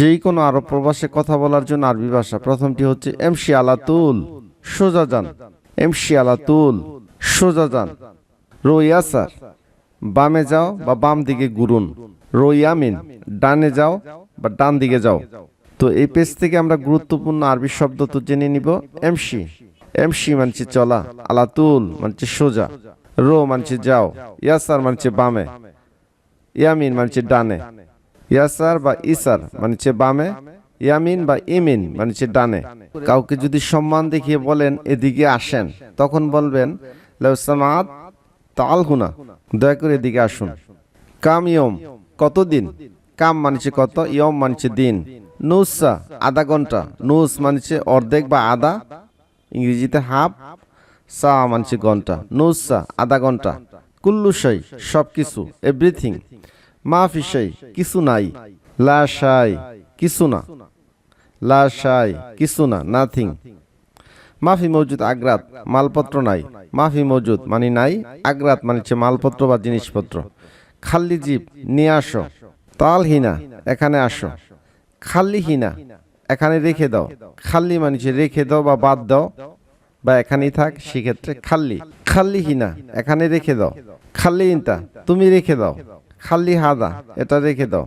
যেই কোনো আরব প্রবাসে কথা বলার জন্য আরবি ভাষা। প্রথমটি হচ্ছে এমসি আলাতুল, সোজা যান। এমসি আলাতুল, সোজা যান। রোয়াসার বামে যাও বা বাম দিকে ঘুরুন। রোয়ামিন ডানে যাও বা ডান দিকে যাও। তো এই পেজ থেকে আমরা গুরুত্বপূর্ণ আরবি শব্দ তো জেনে নিব। এমসি এমসি মানছে চলা, আলাতুল মানছে সোজা। রো মানছে যাও ইয়াসার মানছে বামে। ইয়ামিন মানছে ডানে। ইয়াসার বা ইসার মানে মানছে বামে, ইয়ামিন বা ইমিন মানে মানছে ডানে। কাউকে যদি সম্মান দেখিয়ে বলেন, এদিকে আসেন, তখন বলবেন লাউসামাত তাল হুনা দয়া করে এদিকে আসুন। কাম ইয়ম, কতদিন? কাম মানছে কত, ইয়ম মানছে দিন। নুসা আধা ঘণ্টা। নুস মানছে অর্ধেক বা আধা, ইংরেজিতে হাফ, সা মানছে ঘণ্টা। নুসা আধা ঘণ্টা। কুল্লু শাই সব কিছু এভরিথিং। মা ফিসাই কিছু নাই। লা শাই কিছু না। লা শাই কিছু না নাথিং মাফি মজুদ আগ্রাত, মালপত্র নাই। মাফি মজুদ মানে নাই, আগ্রাত মানে মালপত্র বা জিনিসপত্র। খাল্লি জীব, নিয়ে আসো। তালহিনা, এখানে আসো। খাল্লিহিনা এখানে রেখে দাও। খাল্লি মানে রেখে দাও বা বাদ দাও। বা এখানেই থাক, সেক্ষেত্রে খাল্লি খাল্লিহিনা এখানে রেখে দাও। খাল্লি ইনতা, তুমি রেখে দাও। খাল্লি হাদা, এটা রেখে দাও।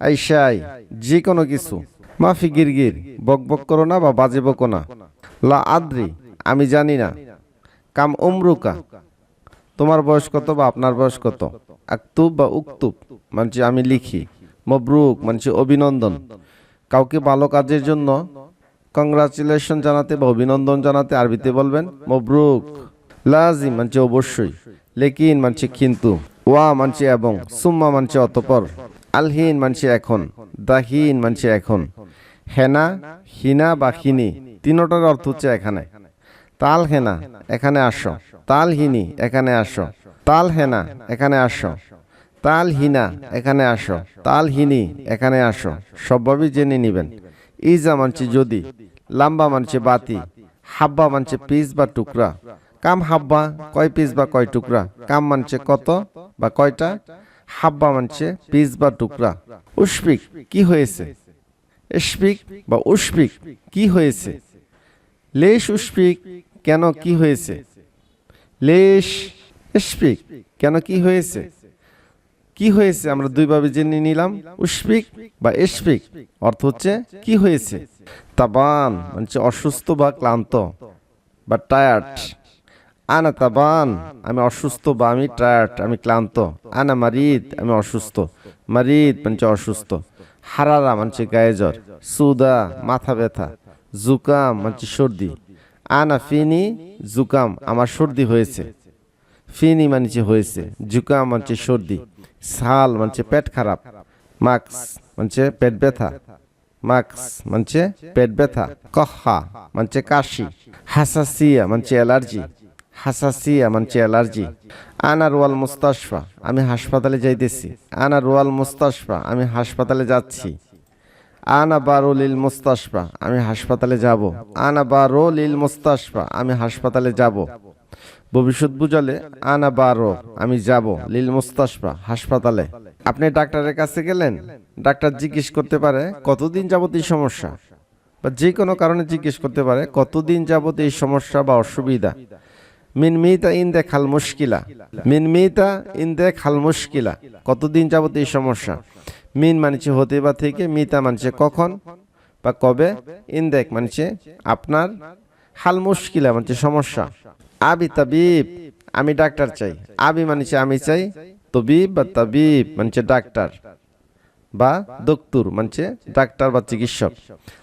আইসাই যে কোনো কিছু। মাফি গিরগির, বক বক করো না বা বাজে বকো না। লা আদ্রি, আমি জানি না। কাম উমরুকা, তোমার বয়স কত বা আপনার বয়স কত? আক্তুব বা উক্তুব, মানছি আমি লিখি। মবরুক, মানছি অভিনন্দন। কাউকে ভালো কাজের জন্য কংগ্রাচুলেশন জানাতে বা অভিনন্দন জানাতে আরবিতে বলবেন, মবরুক। লাজিম, মানছে অবশ্যই। লেকিন, মানছে কিন্তু। ওয়া মানছে এবং সুম্মা মানছে অতপর আলহীন মানছে এখন দাহীন মানছে এখন। হেনা, হিনা বা হিনি, তিনোটার অর্থ হচ্ছে এখানে। তাল হেনা, এখানে আসো। তাল হিনি, এখানে আসো। তাল হেনা, এখানে আসো। তাল হিনা, এখানে আসো। তাল হিনি, এখানে আসো। সবভাবেই জেনে নিবেন। ইজা মানছে যদি, লাম্বা মানছে বাতি, হাব্বা মানছে পিস বা টুকরা। কাম হাব্বা কয় পিস বা কয় টুকরা? কাম মানছে কত বা কয়টা? হাব্বা মানছে পিস বা টুকরা। উস্পিক কি হয়েছে? স্পিক বা উস্পিক কি হয়েছে? লেশ উস্পিক কেন কি হয়েছে? লেশ স্পিক কেন কি হয়েছে? কি হয়েছে? আমরা দুইভাবে জেনে নিলাম। উস্পিক বা স্পিক অর্থ হচ্ছে কি হয়েছে? তাবান মানে অসুস্থ বা ক্লান্ত বা টায়ার্ড আনা তাবান, আমি অসুস্থ বা আমি টায়ার্ড আমি ক্লান্ত। আনা মারিদ, আমি অসুস্থ। মারিদ মানে অসুস্থ। হারারা মানে গায়ে জ্বর সুদা, মাথা ব্যথা। জুকাম মানে সর্দি। আনা ফিনি, জুকাম, আমার সর্দি হয়েছে। ফিনি মানছে হয়েছে। জুকাম মানছে সর্দি। সাল মানছে পেট খারাপ। মাক্স মানছে পেট ব্যথা। মাক্স মানছে পেট ব্যথা। কহা মানছে কাশি। হাসাসিয়া মানছে অ্যালার্জি। হাসাসিয়া মানছে অ্যালার্জি? আনা রোয়াল মুস্তাশফা, আমি হাসপাতালে যাইতেছি। আনা রোয়াল মুস্তাশফা, আমি হাসপাতালে যাচ্ছি। আনা বারো লিল মুস্তাশফা, আমি হাসপাতালে যাব। আনা বারো লিল মুস্তাশফা, আমি হাসপাতালে যাব। ভবিষ্যৎ বুঝালে, আনা বারো, আমি যাব লিল মুস্তাশফা হাসপাতালে। আপনি ডাক্তারের কাছে গেলেন? ডাক্তার জিজ্ঞেস করতে পারে, কতদিন যাবত এই সমস্যা? বা যে কোনো কারণে জিজ্ঞেস করতে পারে, কতদিন যাবত এই সমস্যা বা অসুবিধা? মিন মিতা ইন দে খাল মুশকিলা। মিন মিতা ইন দে খাল মুশকিলা। কতদিন যাবত এই সমস্যা? মিন মানছে হতে বা থেকে, মিতা মানছে কখন বা কবে? ইনদেক মানছে আপনার হাল মুশকিলা মানছে সমস্যা। আবি তাবিব, আমি ডাক্তার চাই। আবি মানছে আমি চাই, তবিব বা তাবিব মানছে ডাক্তার। বা দক্তুর মানছে ডাক্তার বা চিকিৎসক।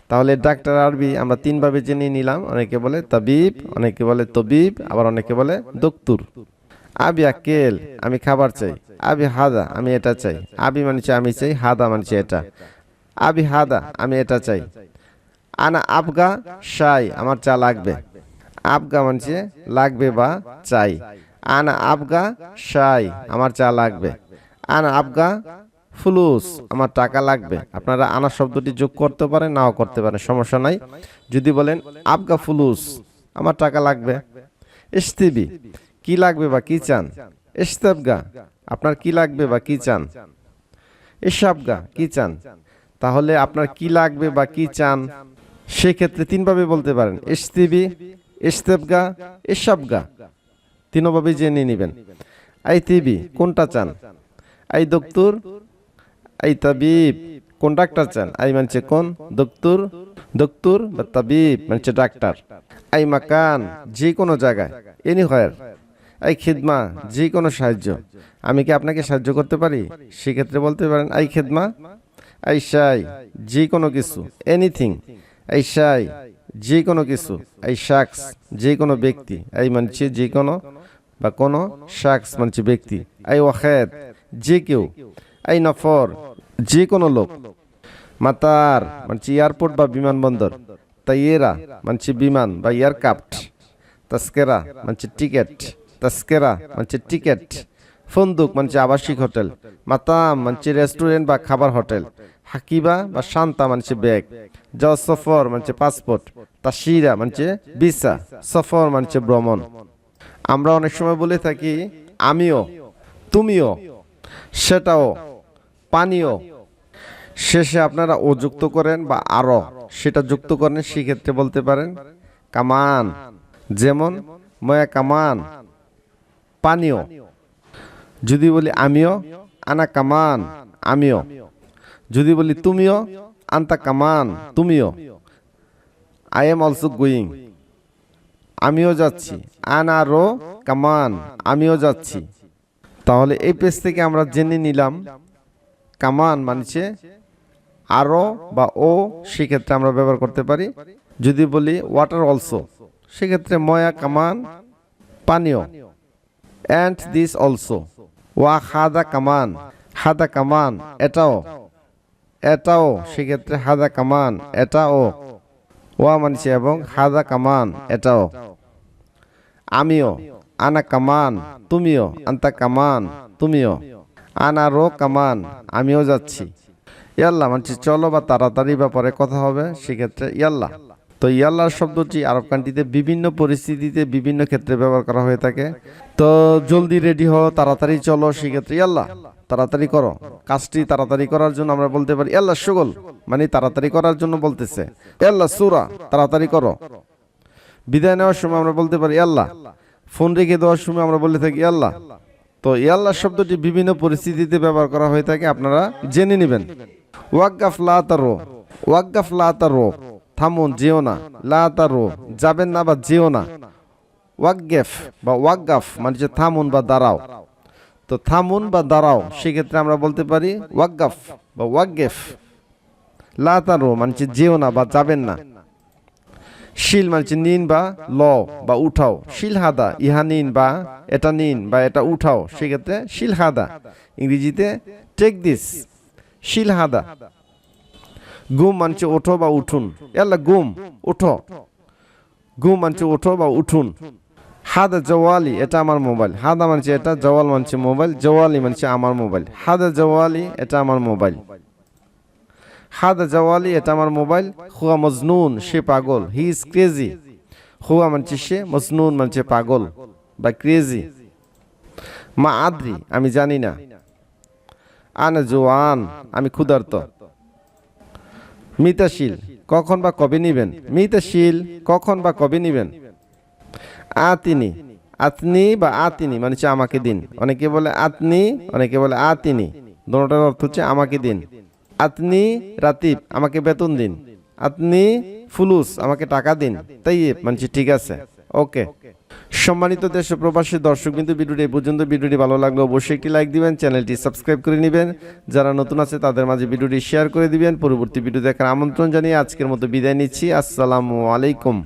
তাহলে ডাক্তার আরবি আমরা তিনভাবে জেনে নিলাম। অনেকে বলে তাবিব, অনেকে বলে তবিব, আবার অনেকে বলে দক্তুর আবি আকেল আমি খাবার চাই। আবি হাদা, আমি এটা চাই। আবি মানছে আমি চাই, হাদা মানছে এটা। আবি হাদা, আমি এটা চাই। আনা আবগা শাই আমার চা লাগবে। আবগা মানছে লাগবে বা চাই। আনা আবগা শাই আমার চা লাগবে। আনা আবগা ফুলুস আমার টাকা লাগবে। আপনারা আনা শব্দটি যোগ করতে পারেন নাও করতে পারেন সমস্যা নাই। যদি বলেন আবগা ফুলুস আমার টাকা লাগবে। ইস্তিবি কি লাগবে বা কি চান? ইস্তাবগা আপনার কি লাগবে বা কি চান? ইসাবগা কি চান? তাহলে আপনার কি লাগবে বা কি চান সেক্ষেত্রে তিনভাবে বলতে পারেন। এসতিবি এস্তেবগা এসবগা। তিনভাবে জেনে নেবেন। আই তিবি কোনটা চান? আই দক্তুর আই তাবিব, কোন ডাক্তার চান? আই মানছে কোন? দক্তুর দক্তুর বা তাবিব, মানছে ডাক্তার। আই মাকান যে কোনো জায়গায়। এনি হোয়ার আই খিদমা যে কোনো সাহায্য। আমি কি আপনাকে সাহায্য করতে পারি? সেক্ষেত্রে বলতে পারেন, আই খেদমা। আই শাই যে কোনো কিছু। এনিথিং আই শাই যে কোনো কিছু। আই শাকস যে কোনো ব্যক্তি। আই মানছে যে কোনো বা কোনো শাকস মানছে ব্যক্তি। আই ওয়াখেদ যে কেউ। আই নফর। যে কোনো লোক মাতার মানছে এয়ারপোর্ট বা বিমানবন্দর তাইয়েরা মানছে বিমান বা এয়ারক্রাফট তাস্কেরা মানছে টিকেট তাস্কেরা মানছে টিকেট ফন্দুক মানছে আবাসিক হোটেল মাতাম মানছে রেস্টুরেন্ট বা খাবার হোটেল হাকিবা বা শান্তা মানছে ব্যাগ জ সফর মানছে পাসপোর্ট তাসিরা মানছে ভিসা সফর মানছে ভ্রমণ আমরা অনেক সময় বলে থাকি আমিও তুমিও সেটাও পানীয়। শেষে আপনারা ও যুক্ত করেন বা আরও, সেটা যুক্ত করেন, সেক্ষেত্রে বলতে পারেন, কামান। যেমন, ময়া কামান, পানীয়। যদি বলি আমিও, আনা কামান, আমিও। যদি বলি তুমিও, আন্তা কামান, তুমিও। আই এম অলসো গোয়িং আমিও যাচ্ছি। আনারো কামান, আমিও যাচ্ছি। তাহলে এই পেজ থেকে আমরা জেনে নিলাম কামান মানছে আরও বা ও সেক্ষেত্রে আমরা ব্যবহার করতে পারি। যদি বলি ওয়াটার অলসো সেক্ষেত্রে ময়া, কামান, পানীয়। অ্যান্ড দিস অলসো ওয়া হাদা, কামান হাদা, কামান, এটাও। এটাও, সেক্ষেত্রে হাদা, কামান, এটাও। ওয়া মানছে এবং হাদা, কামান, এটাও। আমিও, আনা, কামান, তুমিও, আন্তা, কামান, তুমিও। আনারও কামান, আমিও যাচ্ছি। ইয়াল্লা মানছি, চলো বা তাড়াতাড়ি ব্যাপারে কথা হবে, সেক্ষেত্রে ইয়াল্লা তো ইয়াল্লার শব্দটি আরব কান্ট্রিতে বিভিন্ন পরিস্থিতিতে বিভিন্ন ক্ষেত্রে ব্যবহার করা হয়ে থাকে। তো জলদি রেডি হও, তাড়াতাড়ি চলো, সেক্ষেত্রে ইয়াল্লা তাড়াতাড়ি করো। কাজটি তাড়াতাড়ি করার জন্য আমরা বলতে পারি ইয়াল্লা সুগল মানে তাড়াতাড়ি করার জন্য বলতেছে। ইয়াল্লা সুরা, তাড়াতাড়ি করো। বিদায় নেওয়ার সময় আমরা বলতে পারি আল্লাহ ফোন রেখে দেওয়ার সময় আমরা বলে থাকি আল্লাহ তো ইয়াল্লাহ শব্দটি বিভিন্ন পরিস্থিতিতে ব্যবহার করা হয়ে থাকে, আপনারা জেনে নেবেন। ওয়াক্কাফ লা তারো ওয়াক্কাফ লা তারো থামুন, যেও না। লা তারো যাবেন না বা যেও না। ওয়াকগেফ বা ওয়াকগাফ মানে যে থামুন বা দাঁড়াও। তো থামুন বা দাঁড়াও, সেক্ষেত্রে আমরা বলতে পারি ওয়াকগাফ বা ওয়াকগেফ লা তারো মানে যেও না বা যাবেন না। শিল মানে নিন বা ল বা উঠাও। শিল হাদা, ইহা নিন বা এটা নিন বা এটা উঠাও। সেক্ষেত্রে শিল হাদা, ইংরেজিতে টেক দিস শিল হাদা। গুম মানছে ওঠো বা উঠুন। এলা গুম, উঠো। গুম মানছে ওঠো বা উঠুন। হাদা জওয়ালি, এটা আমার মোবাইল। হাদা মানছে এটা, জওয়াল মানছে মোবাইল, জওয়ালি মানছে আমার মোবাইল। হাদা জওয়ালি, এটা আমার মোবাইল। হাদা জওয়ালি, এটা আমার মোবাইল। হুয়া মজনুন, সে পাগল। He is crazy. হুয়া মানছে সে মজনুন, মানছে পাগল বা ক্রেজি। মা আদ্রি, আমি জানি না। আনা জোয়ান, আমি ক্ষুধার্ত। মিতাশীল, কখন বা কবে নিবেন? মিতাশীল, কখন বা কবে নিবেন? আতিনি। আতনি বা আতিনি মানে হচ্ছে আমাকে দিন। অনেকে বলে আতনি, অনেকে বলে আতিনি। দোনোটার অর্থ হচ্ছে আমাকে দিন। আতনি রাতিব, আমাকে বেতন দিন। আপনি ফুলুস, আমাকে টাকা দিন। তাই মানছি ঠিক আছে। ওকে। সম্মানিত দেশ প্রবাসী দর্শক কিন্তু ভিডিওটি এই পর্যন্ত। ভিডিওটি ভালো লাগলে অবশ্যই একটি লাইক দিবেন, চ্যানেলটি সাবস্ক্রাইব করে নেবেন। যারা নতুন আছে, তাদের মাঝে ভিডিওটি শেয়ার করে দিবেন। পরবর্তী ভিডিও দেখার আমন্ত্রণ জানিয়ে আজকের মতো বিদায় নিচ্ছি। আসসালামু আলাইকুম।